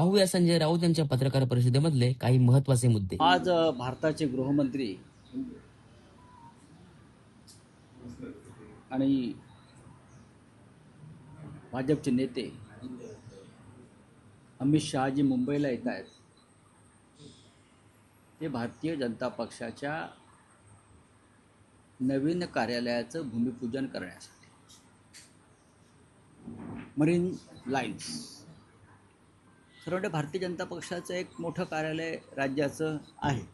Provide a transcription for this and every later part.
पाहूया संजय राऊत यांच्या पत्रकार परिषदेमधले काही महत्त्वाचे मुद्दे. आज भारताचे गृहमंत्री आणि भाजपचे नेते अमित शहाजी मुंबईला येत आहेत. ते भारतीय जनता पक्षाच्या नवीन कार्यालयाचं भूमिपूजन करण्यासाठी. मरीन लाईन्स. खरं भारतीय जनता पक्षाचं एक मोठं कार्यालय राज्याचं आहे.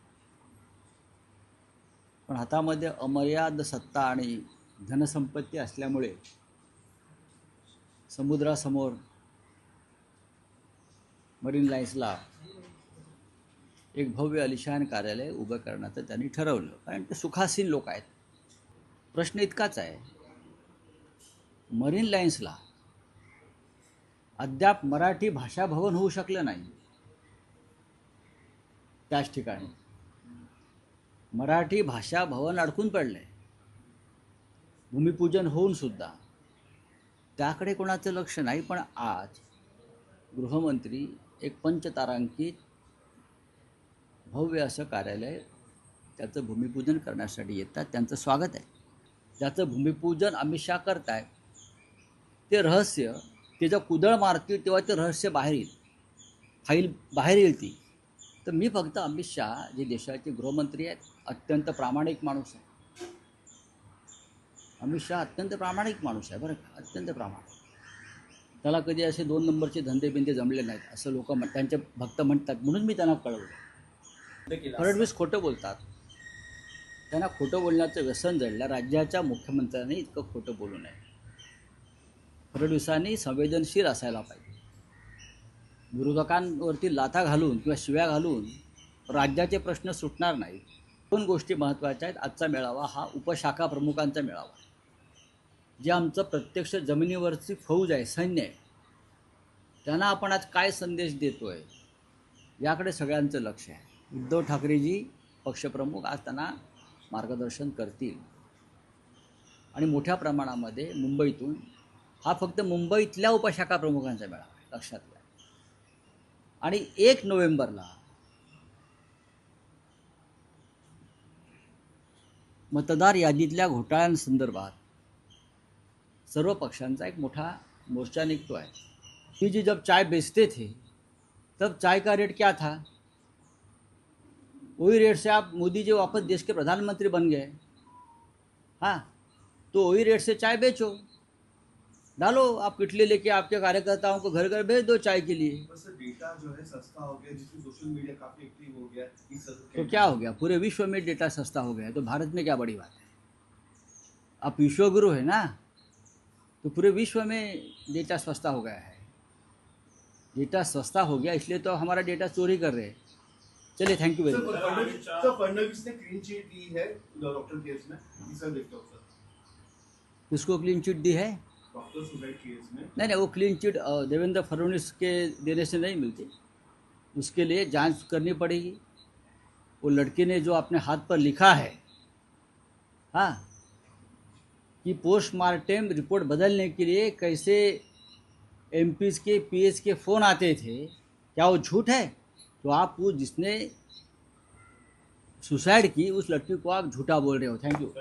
पण हातामध्ये अमर्याद सत्ता आणि धनसंपत्ती असल्यामुळे समुद्रासमोर मरीन लाईन्सला एक भव्य अलिशान कार्यालय उभं करण्याचं त्यांनी ठरवलं. कारण ते सुखासीन लोक आहेत. प्रश्न इतकाच आहे. मरीन लाईन्सला अद्याप मराठी भाषा भवन होऊ शकलं नाही. त्याच ठिकाणी. मराठी भाषा भवन अडकून आहे भूमिपूजन होऊन सुद्धा. त्याकडे कोणाचं लक्ष नाही पण आज गृहमंत्री एक पंचतारांकित भव्य असं कार्यालय त्याचं भूमिपूजन करण्यासाठी येतात त्यांचं स्वागत आहे. ज्याचं भूमिपूजन अमित करत आहे ते रहस्य ते जेव्हा कुदळ मारतील तेव्हा ते रहस्य बाहेर येईल. फाईल बाहेर येईल ती. तर मी फक्त अमित शहा जे देशाचे गृहमंत्री आहेत अत्यंत प्रामाणिक माणूस आहे. अमित शहा अत्यंत प्रामाणिक माणूस आहे बरं अत्यंत प्रामाणिक. त्याला कधी असे दोन नंबरचे धंदे बिंदे जमले नाहीत असं लोक त्यांचे भक्त म्हणतात. म्हणून मी त्यांना कळवलं. फडणवीस खोटं बोलतात. त्यांना खोटं बोलण्याचं व्यसन जडलं. राज्याच्या मुख्यमंत्र्यांनी इतकं खोटं बोलू नये. फडणवीसांनी संवेदनशील असायला पाहिजे. विरोधकांवरती लाथा घालून किंवा शिव्या घालून राज्याचे प्रश्न सुटणार नाहीत. दोन गोष्टी महत्त्वाच्या आहेत. आजचा मेळावा हा उपशाखा प्रमुखांचा मेळावा जे आमचं प्रत्यक्ष जमिनीवरची फौज आहे सैन्य आहे. त्यांना आपण आज काय संदेश देतो आहे याकडे सगळ्यांचं लक्ष आहे. उद्धव ठाकरेजी पक्षप्रमुख आज त्यांना मार्गदर्शन करतील. आणि मोठ्या प्रमाणामध्ये मुंबईतून हा फक्त मुंबईतल्या उपशाखा प्रमुखांचा मेळावा आहे लक्षात घ्या. आणि एक नोव्हेंबरला मतदार यादीतल्या घोटाळ्यांसंदर्भात सर्व पक्षांचा एक मोठा मोर्चा निघतो आहे. ही जी जब चाय बेचते थे तब चाय का रेट क्या था? वही रेट से आप मोदी जी वापस देश के प्रधानमंत्री बन गए। हाँ तो वही रेट से चाय बेचो। डालो आप किटली लेके आपके कार्यकर्ताओं को घर घर भेज दो चाय के लिए। डेटा जो है सस्ता हो गया जिसमें सोशल मीडिया काफ़ी एक्टिव हो गया इस तो क्या हो गया? पूरे विश्व में डेटा सस्ता हो गया तो भारत में क्या बड़ी बात है? आप विश्वगुरु है ना तो पूरे विश्व में डेटा सस्ता हो गया है। डेटा सस्ता हो गया इसलिए तो हमारा डेटा चोरी कर रहे हैं। चलिए thank you very much sir Fadnavis ने क्लीन चिट दी है डॉक्टर केस में। सर देखता हूँ सर। किसको क्लीन चिट दी है? डॉक्टर सुसाइड केस में नहीं नहीं वो क्लीन चिट देवेंद्र फडणवीस के देने से नहीं मिलती। उसके लिए जाँच करनी पड़ेगी। वो लड़के ने जो अपने हाथ पर लिखा है हाँ कि पोस्टमार्टम रिपोर्ट बदलने के लिए कैसे एम के पी के फ़ोन आते थे क्या वो झूठ है? तो आप वो जिसने सुसाइड की उस लड़की को आप झूठा बोल रहे हो। Thank you